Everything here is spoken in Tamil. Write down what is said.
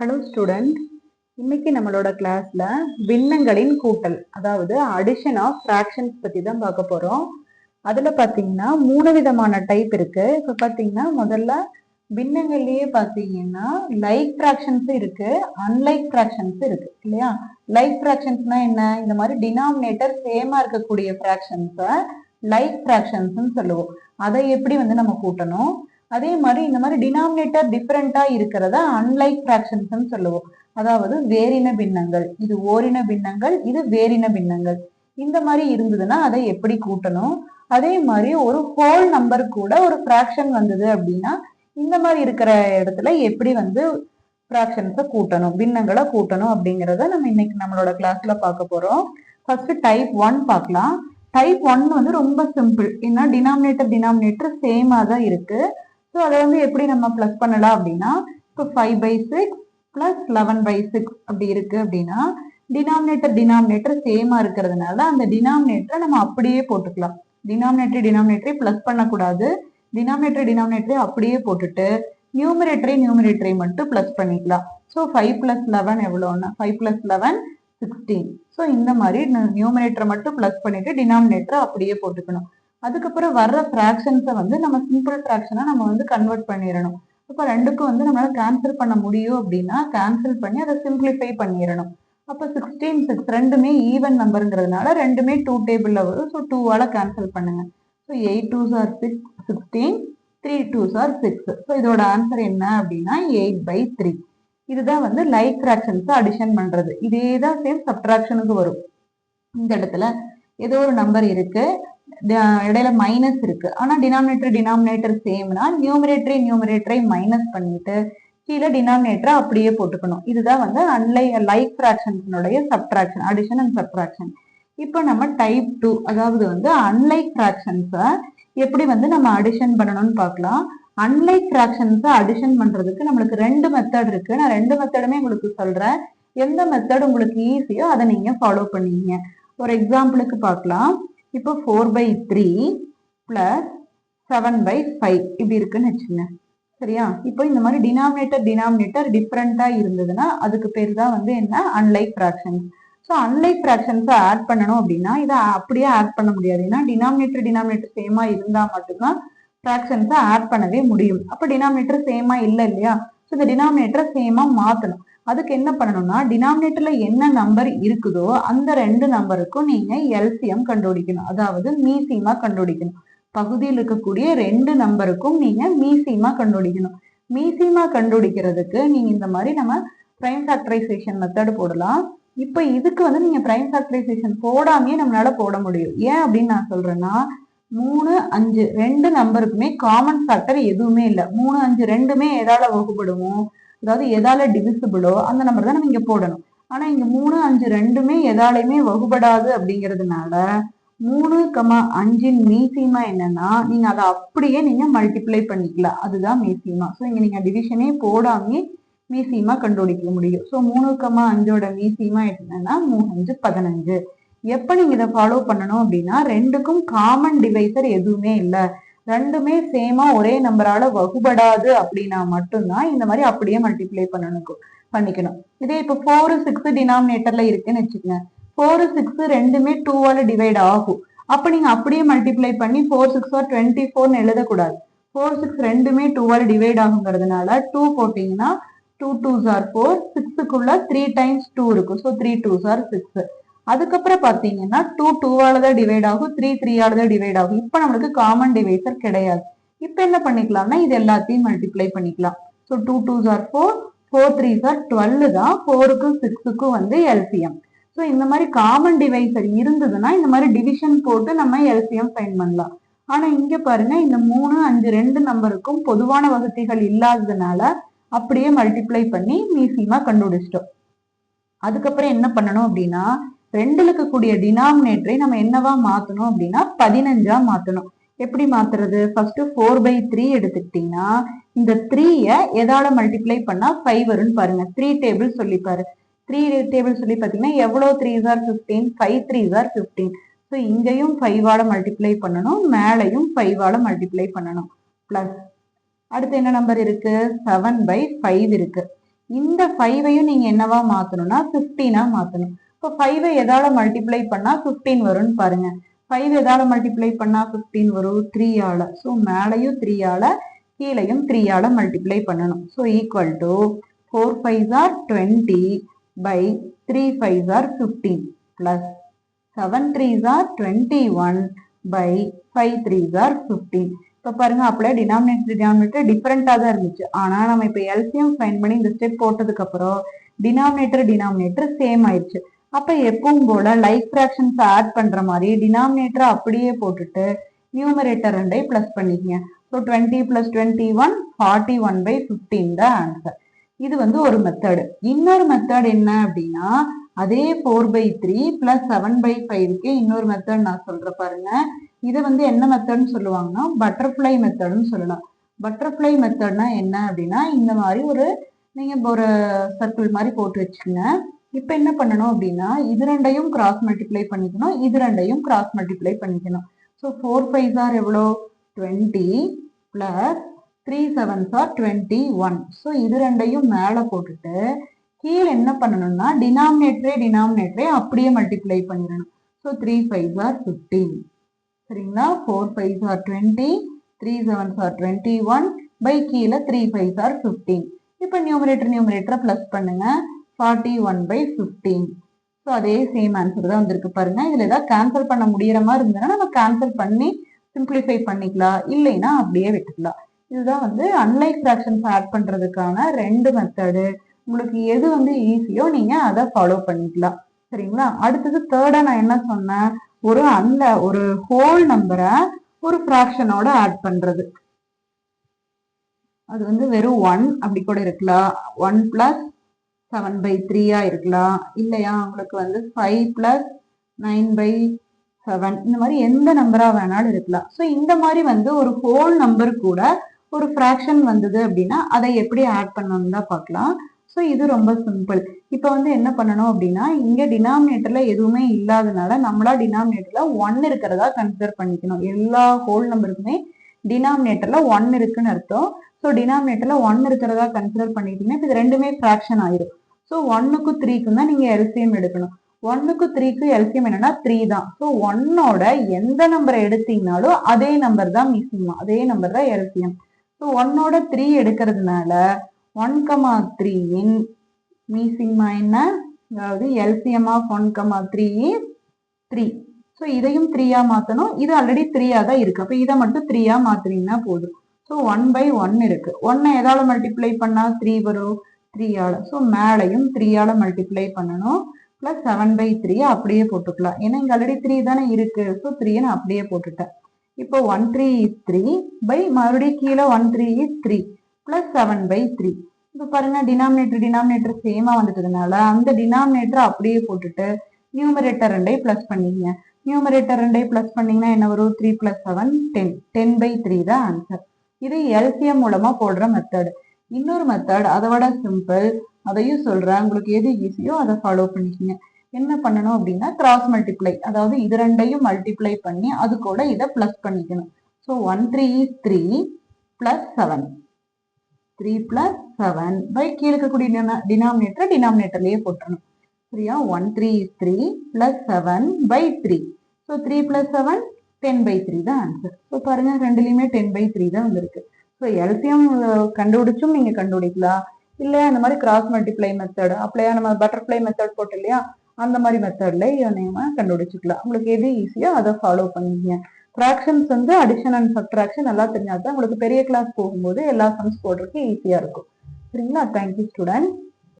ஹலோ ஸ்டூடெண்ட் இன்னைக்கு நம்மளோட கிளாஸ்ல பின்னங்களின் கூட்டல் அதாவது அடிஷன் ஆஃப் ஃப்ராக்ஷன்ஸ் பத்தி தான் பார்க்க போறோம். அதுல பாத்தீங்கன்னா மூணு விதமான டைப் இருக்கு. இப்ப பாத்தீங்கன்னா முதல்ல பின்னங்கள்லயே பாத்தீங்கன்னா லைக் ஃப்ராக்ஷன்ஸ் இருக்கு அன்லைக் ஃப்ராக்ஷன்ஸ் இருக்கு இல்லையா? லைக் ஃப்ராக்ஷன்ஸ்னா என்ன? இந்த மாதிரி டினாமினேட்டர் சேமா இருக்கக்கூடிய ஃப்ராக்ஷன்ஸை லைக் ஃப்ராக்ஷன்ஸ்னு சொல்லுவோம். அதை எப்படி வந்து நம்ம கூட்டணும்? அதே மாதிரி இந்த மாதிரி டினாமினேட்டர் டிஃப்ரெண்டா இருக்கிறத அன்லைக் ஃபிராக்ஷன்ஸ் சொல்லுவோம். அதாவது வேறின பின்னங்கள். இது ஓரின பின்னங்கள் இது வேறின பின்னங்கள். இந்த மாதிரி இருந்ததுன்னா அதை எப்படி கூட்டணும்? அதே மாதிரி ஒரு ஹோல் நம்பர் கூட ஒரு ஃப்ராக்ஷன் வந்தது அப்படின்னா இந்த மாதிரி இருக்கிற இடத்துல எப்படி வந்து ஃப்ராக்ஷன்ஸை கூட்டணும்? பின்னங்களை கூட்டணும் அப்படிங்கிறத நம்ம இன்னைக்கு நம்மளோட கிளாஸ்ல பார்க்க போறோம். ஃபர்ஸ்ட் டைப் ஒன் பார்க்கலாம். டைப் ஒன் வந்து ரொம்ப சிம்பிள் ஏன்னா டினாமினேட்டர் டினாமினேட்டர் சேமாக தான் இருக்குது ஸோ அதை வந்து எப்படி நம்ம ப்ளஸ் பண்ணலாம் அப்படின்னா இப்போ five by six plus eleven by six அப்படி இருக்கு அப்படின்னா டினாமினேட்டர் டினாமினேட்டர் சேமா இருக்கிறதுனால அந்த டினாமினேட்டரை நம்ம அப்படியே போட்டுக்கலாம். டினாமினேட்டரி டினாமினேட்டரி ப்ளஸ் பண்ணக்கூடாது. டினாமினேட்டர் டினாமினேட்டரி அப்படியே போட்டுட்டு நியூமரேட்டரி நியூமரேட்டரி மட்டும் ப்ளஸ் பண்ணிக்கலாம். So five plus eleven எவ்வளோன்னா five plus eleven sixteen so இந்த மாதிரி நியூமரேட்டரை மட்டும் ப்ளஸ் பண்ணிட்டு டினாமினேட்டரை அப்படியே போட்டுக்கணும். அதுக்கப்புறம் வர்ற ஃப்ராக்ஷன்ஸை வந்து நம்ம சிம்பிள் ஃப்ராக்ஷனாக நம்ம வந்து கன்வெர்ட் பண்ணிடணும். இப்போ ரெண்டுக்கும் வந்து நம்மளால் கேன்சல் பண்ண முடியும் அப்படின்னா கேன்சல் பண்ணி அதை சிம்பிளிஃபை பண்ணிடணும். அப்போ சிக்ஸ்டீன் சிக்ஸ் ரெண்டுமே ஈவன் நம்பருங்கிறதுனால ரெண்டுமே டூ டேபிளில் வரும். ஸோ டூவால் கேன்சல் பண்ணுங்கள் so eight twos are six sixteen three twos are six so இதோட ஆன்சர் என்ன அப்படின்னா எயிட் பை த்ரீ இதுதான் வந்து லைக் ஃப்ராக்ஷன்ஸை அடிஷன் பண்ணுறது இதே தான் சேம் சப்ட்ராக்ஷனுக்கு வரும். இந்த இடத்துல ஏதோ ஒரு நம்பர் இருக்குது இடையில மைனஸ் இருக்கு. ஆனா டினாமினேட்டர் டினாமினேட்டர் சேம்னா நியூமரேட்டரை நியூமரேட்டரை மைனஸ் பண்ணிட்டு கீழே டினாமினேட்டரை அப்படியே போட்டுக்கணும். இதுதான் வந்து அன்லை லைக் ஃப்ராக்ஷன்ஸினுடைய சப்ட்ராக்ஷன் அடிஷன் அண்ட் சப்ட்ராக்ஷன் இப்போ நம்ம டைப் டூ அதாவது வந்து அன்லைக் ஃப்ராக்ஷன்ஸை எப்படி வந்து நம்ம அடிஷன் பண்ணணும்னு பார்க்கலாம். அன்லைக் ஃப்ராக்ஷன்ஸை அடிஷன் பண்ணுறதுக்கு நம்மளுக்கு ரெண்டு மெத்தட் இருக்கு. நான் ரெண்டு மெத்தடுமே உங்களுக்கு சொல்கிறேன் எந்த மெத்தட் உங்களுக்கு ஈஸியோ அதை நீங்கள் ஃபாலோ பண்ணீங்க. ஒரு எக்ஸாம்பிளுக்கு பார்க்கலாம். இப்போ four by three plus seven by five இப்படி இருக்குன்னு வச்சுங்க சரியா? இப்போ இந்த மாதிரி டினாமினேட்டர் டினாமினேட்டர் டிஃப்ரெண்ட்டாக இருந்ததுன்னா அதுக்கு பேர் தான் வந்து என்ன? அன்லைக் ஃப்ராக்ஷன்ஸ் ஸோ அன்லைக் ஃப்ராக்ஷன்ஸை ஆட் பண்ணணும் அப்படின்னா இதை அப்படியே ஆட் பண்ண முடியாது. ஏன்னா டினாமினேட்டர் டினாமினேட்டர் சேமா இருந்தால் மட்டும்தான் ஃப்ராக்ஷன்ஸை ஆட் பண்ணவே முடியும். அப்போ டினாமினேட்டர் சேமா இல்லை இல்லையா? ஸோ இந்த டினாமினேட்டரை சேமா மாற்றணும் அதுக்கு என்ன பண்ணணும்னா டினாமினேட்டர்ல என்ன நம்பர் இருக்குதோ அந்த ரெண்டு நம்பருக்கும் நீங்க எல்சிஎம் கண்டுபிடிக்கணும். அதாவது மீசிமா கண்டுபிடிக்கணும். பகுதியில் இருக்கக்கூடிய ரெண்டு நம்பருக்கும் நீங்க மீசிமா கண்டுபிடிக்கணும். மீசிமா கண்டுபிடிக்கிறதுக்கு நீங்க இந்த மாதிரி நம்ம பிரைம் ஃபேக்டரைசேஷன் மெத்தட் போடலாம். இப்போ இதுக்கு வந்து நீங்க பிரைம் ஃபேக்டரைசேஷன் போடாமே நம்மளால போட முடியும். ஏன் அப்படின்னு நான் சொல்றேன்னா மூணு அஞ்சு ரெண்டு நம்பருக்குமே காமன் ஃபேக்டர் எதுவுமே இல்லை. மூணு அஞ்சு ரெண்டுமே எதால வகுப்படுவோம் அதாவது எதால டிவிசிபிளோ அந்த நம்பர் தான் நம்ம இங்க போடணும். ஆனா இங்க மூணு அஞ்சு ரெண்டுமே எதாலையுமே வகுபடாது அப்படிங்கிறதுனால மூணு கமா அஞ்சின் மீசிமா என்னன்னா நீங்க அதை அப்படியே நீங்க மல்டிப்ளை பண்ணிக்கலாம். அதுதான் மீசிமா. ஸோ இங்க நீங்க டிவிஷனே போடாமே மீசிமா கண்டுபிடிக்க முடியும். ஸோ மூணு கமா அஞ்சோட மீசிமா என்னன்னா மூணு அஞ்சு பதினஞ்சு. எப்ப நீங்க இதை ஃபாலோ பண்ணணும் அப்படின்னா ரெண்டுக்கும் காமன் டிவைசர் எதுவுமே இல்லை. ரெண்டுமே சேமா ஒரே நம்பரால வகுபடாது அப்படின்னா மட்டும்தான் இந்த மாதிரி அப்படியே மல்டிப்ளை பண்ணணும் பண்ணிக்கணும். இதே இப்போ ஃபோர் சிக்ஸ் டினாமினேட்டர்ல இருக்குன்னு வச்சுக்கோங்க. ஃபோர் சிக்ஸ் ரெண்டுமே டூவால டிவைட் ஆகும். அப்ப நீங்க அப்படியே மல்டிப்ளை பண்ணி ஃபோர் சிக்ஸ் ஆர் டுவெண்ட்டி ஃபோர்னு எழுதக்கூடாது. ஃபோர் சிக்ஸ் ரெண்டுமே டூவால் டிவைட் ஆகுங்கிறதுனால டூ போட்டிங்கன்னா டூ டூஸ் ஆர் ஃபோர் சிக்ஸுக்குள்ள த்ரீ டைம்ஸ் டூ இருக்கும். So three twos are six அதுக்கப்புறம் பார்த்தீங்கன்னா டூ டூவால தான் டிவைட் ஆகும் த்ரீ த்ரீயால தான் டிவைட் ஆகும். இப்போ நம்மளுக்கு காமன் டிவைசர் கிடையாது. இப்போ என்ன பண்ணிக்கலாம்னா இது எல்லாத்தையும் மல்டிப்ளை பண்ணிக்கலாம். So two twos are four four threes are twelve தான் ஃபோருக்கும் சிக்ஸுக்கும் வந்து எல்சிஎம் ஸோ இந்த மாதிரி காமன் டிவைசர் இருந்ததுன்னா இந்த மாதிரி டிவிஷன் போட்டு நம்ம எல்சிஎம் ஃபைன் பண்ணலாம். ஆனால் இங்கே பாருங்க இந்த மூணு அஞ்சு ரெண்டு நம்பருக்கும் பொதுவான வசதிகள் இல்லாததுனால அப்படியே மல்டிப்ளை பண்ணி மீசியமாக கண்டுபிடிச்சிட்டோம். அதுக்கப்புறம் என்ன பண்ணணும் அப்படின்னா ரெண்டுல இருக்கக்கூடிய டினாமினேட்டரை நம்ம என்னவா மாத்தணும் அப்படின்னா பதினஞ்சா மாத்தணும். எப்படி மாத்துறது? ஃபர்ஸ்ட் ஃபோர் பை த்ரீ எடுத்துக்கிட்டீங்கன்னா இந்த த்ரீய எதால மல்டிப்ளை பண்ணா ஃபைவ் வரும்னு பாருங்க. த்ரீ டேபிள் சொல்லி பாரு. த்ரீ டேபிள் சொல்லி பார்த்தீங்கன்னா எவ்வளோ three are fifteen five three are fifteen so இங்கேயும் ஃபைவால மல்டிப்ளை பண்ணணும் மேலையும் ஃபைவால மல்டிப்ளை பண்ணணும். ப்ளஸ் அடுத்து என்ன நம்பர் இருக்கு? செவன் பை ஃபைவ் இருக்கு. இந்த ஃபைவையும் நீங்க என்னவா மாத்தணும்னா ஃபிஃப்டீனா மாத்தணும். இப்போ ஃபைவை எதால மல்டிப்ளை பண்ணா ஃபிஃப்டீன் வரும்னு பாருங்க. ஃபைவ் எதால மல்டிப்ளை பண்ணா ஃபிஃப்டீன் வரும். த்ரீயால ஸோ மேலையும் த்ரீயால் கீழையும் த்ரீயால் மல்டிப்ளை பண்ணணும். So equal to four five are twenty by three five are fifteen plus seven threes are twenty one by five threes are fifteen இப்போ பாருங்க அப்படியே டினாமினேட்டர் டினாமினேட்டர் டிஃப்ரெண்ட்டாக தான் இருந்துச்சு. ஆனால் நம்ம இப்போ எல்சிஎம் ஃபைன் பண்ணி இந்த ஸ்டெப் போட்டதுக்கப்புறம் டினாமினேட்டர் டினாமினேட்டர் சேம் ஆயிடுச்சு. அப்போ எப்பவும் போல லைக் ஃப்ராக்ஷன்ஸ் ஆட் பண்ற மாதிரி டினாமினேட்டரை அப்படியே போட்டுட்டு நியூமரேட்டர் ரெண்டை பிளஸ் பண்ணிக்கங்க. So twenty plus twenty one forty one by fifteen தான் ஆன்சர் இது வந்து ஒரு மெத்தடு இன்னொரு மெத்தட் என்ன அப்படின்னா அதே four by three plus seven by ஃபைவ்க்கு இன்னொரு மெத்தட் நான் சொல்ற பாருங்க. இதை வந்து என்ன மெத்தட்னு சொல்லுவாங்கன்னா பட்டர்ஃப்ளை மெத்தட்னு சொல்லலாம். பட்டர்ஃப்ளை மெத்தட்னா என்ன அப்படின்னா இந்த மாதிரி ஒரு நீங்க ஒரு சர்க்கிள் மாதிரி போட்டு வச்சுக்கோங்க. இப்போ என்ன பண்ணணும் அப்படின்னா இது ரெண்டையும் கிராஸ் மல்டிப்ளை பண்ணிக்கணும் இது ரெண்டையும் கிராஸ் மல்டிப்ளை பண்ணிக்கணும். ஸோ ஃபோர் ஃபைவ் ஆர் எவ்வளோ? Twenty plus three sevens are twenty one so இது ரெண்டையும் மேலே போட்டுட்டு கீழே என்ன பண்ணணும்னா டினாமினேட்டரே டினாமினேட்டரே அப்படியே மல்டிப்ளை பண்ணிடணும். So three five are fifteen சரிங்களா? Four five are twenty three sevens are twenty one by கீழே த்ரீ ஃபைவ் ஆர் ஃபிஃப்டீன் இப்போ நியூமரேட்டர் நியூமரேட்டரை ப்ளஸ் பண்ணுங்கள் forty one by fifteen so அதே சேம் ஆன்சர் தான் வந்திருக்கு பாருங்க. இதில் ஏதாவது கேன்சல் பண்ண முடியற மாதிரி இருந்ததுன்னா நம்ம கேன்சல் பண்ணி சிம்பிளிஃபை பண்ணிக்கலாம். இல்லைன்னா அப்படியே விட்டுக்கலாம். இதுதான் வந்து அன்லைக் ஃப்ராக்ஷன்ஸ் ஆட் பண்ணுறதுக்கான ரெண்டு மெத்தடு உங்களுக்கு எது வந்து ஈஸியோ நீங்கள் அதை ஃபாலோ பண்ணிக்கலாம். சரிங்களா? அடுத்தது தேர்டாக நான் என்ன சொன்னேன்? ஒரு அந்த ஒரு ஹோல் நம்பரை ஒரு ஃப்ராக்ஷனோட ஆட் பண்ணுறது அது வந்து வெறும் ஒன் அப்படி கூட இருக்கலாம். ஒன் பிளஸ் செவன் பை த்ரீயா இருக்கலாம். இல்லையா? உங்களுக்கு வந்து five plus nine by seven இந்த மாதிரி எந்த நம்பரா வேணாலும் இருக்கலாம். ஸோ இந்த மாதிரி வந்து ஒரு ஹோல் நம்பர் கூட ஒரு ஃப்ராக்ஷன் வந்தது அப்படின்னா அதை எப்படி ஆட் பண்ணணும் தான் பார்க்கலாம். ஸோ இது ரொம்ப சிம்பிள் இப்போ வந்து என்ன பண்ணணும் அப்படின்னா இங்கே டினாமினேட்டர்ல எதுவுமே இல்லாதனால நம்மளா டினாமினேட்டர்ல ஒன் இருக்கிறதா கன்சிடர் பண்ணிக்கணும். எல்லா ஹோல் நம்பருக்குமே டினாமினேட்டர்ல ஒன் இருக்குன்னு அர்த்தம். ஸோ டினாமினேட்டர்ல ஒன் இருக்கிறதா கன்சிடர் பண்ணிட்டீங்கன்னா இது ரெண்டுமே ஃப்ராக்ஷன் ஆயிரும். ஸோ ஒன்னுக்கு த்ரீக்கும் தான் நீங்க எல்சியம் எடுக்கணும். ஒன்னுக்கு த்ரீக்கு எல்சியம் என்னன்னா த்ரீ தான். ஸோ ஒன்னோட எந்த நம்பரை எடுத்தீங்கனாலும் அதே நம்பர் தான் மிஸ்ஸிங் அதே நம்பர் தான் எல்சிஎம் ஸோ ஒன்னோட த்ரீ எடுக்கிறதுனால ஒன் கமா த்ரீயின் மீசிங்மா என்ன? அதாவது LCM of one comma three three so இதையும் த்ரீயா மாற்றணும் இது ஆல்ரெடி த்ரீயா தான் இருக்கு. அப்போ இதை மட்டும் த்ரீயா மாத்துறீங்கன்னா போதும். ஸோ ஒன் பை ஒன் இருக்கு. ஒன்னை எதால மல்டிப்ளை பண்ணா த்ரீ வரும். த்ரீயால ஸோ மேலையும் த்ரீயால மல்டிப்ளை பண்ணணும். ப்ளஸ் செவன் பை த்ரீ அப்படியே போட்டுக்கலாம். ஏன்னா இங்கே ஆல்ரெடி த்ரீ தானே இருக்கு. ஸோ த்ரீயை நான் அப்படியே போட்டுட்டேன். இப்போ one three is three by மறுபடியும் கீழே one three is three plus seven by three இப்போ பாருங்க டினாமினேட்டர் டினாமினேட்டர் சேமா வந்துட்டதுனால அந்த டினாமினேட்டரை அப்படியே போட்டுட்டு நியூமரேட்டர் ரெண்டை பிளஸ் பண்ணிக்கங்க நியூமரேட்டர் ரெண்டை பிளஸ் பண்ணீங்கன்னா என்ன வரும்? Three plus seven ten ten by three தான் ஆன்சர் இது எல்சிஎம் மூலமாக போடுற மெத்தடு இன்னொரு மெத்தட் அதை விட சிம்பிள் அதையும் சொல்றேன். உங்களுக்கு எது ஈஸியோ அதை ஃபாலோ பண்ணிக்கங்க. என்ன பண்ணணும் அப்படின்னா கிராஸ் மல்டிப்ளை அதாவது இது ரெண்டையும் மல்டிப்ளை பண்ணி அது கூட இதை பிளஸ் பண்ணிக்கணும். So one three three plus seven three plus seven by கீழே இருக்கக்கூடிய டினாமினேட்டர் டினாமினேட்டர்லயே போட்டுடணும் சரியா? One three three plus seven by three so three plus seven ten by three தான் ஆன்சர் ஸோ பாருங்க ரெண்டுலேயுமே டென் பை த்ரீ தான் வந்திருக்கு. ஸோ எல்சிஎம் uh, கண்டுபிடிச்சும் நீங்கள் கண்டுபிடிக்கலாம். இல்லை இந்த மாதிரி கிராஸ் மல்டிப்ளை மெத்தட் அப்படியே நம்ம பட்டர்ஃப்ளை மெத்தட் போட்டு இல்லையா? அந்த மாதிரி மெத்தட்ல நம்ம கண்டுபிடிச்சிக்கலாம். உங்களுக்கு எது ஈஸியோ அதை ஃபாலோ பண்ணிங்க. ஃப்ராக்ஷன்ஸ் வந்து அடிஷன் அண்ட் சப்ட்ராக்ஷன் நல்லா தெரிஞ்சாதான் உங்களுக்கு பெரிய கிளாஸ் போகும்போது எல்லா சம்ஸ் போடுறதுக்கு ஈஸியாக இருக்கும். சரிங்களா? Thank you student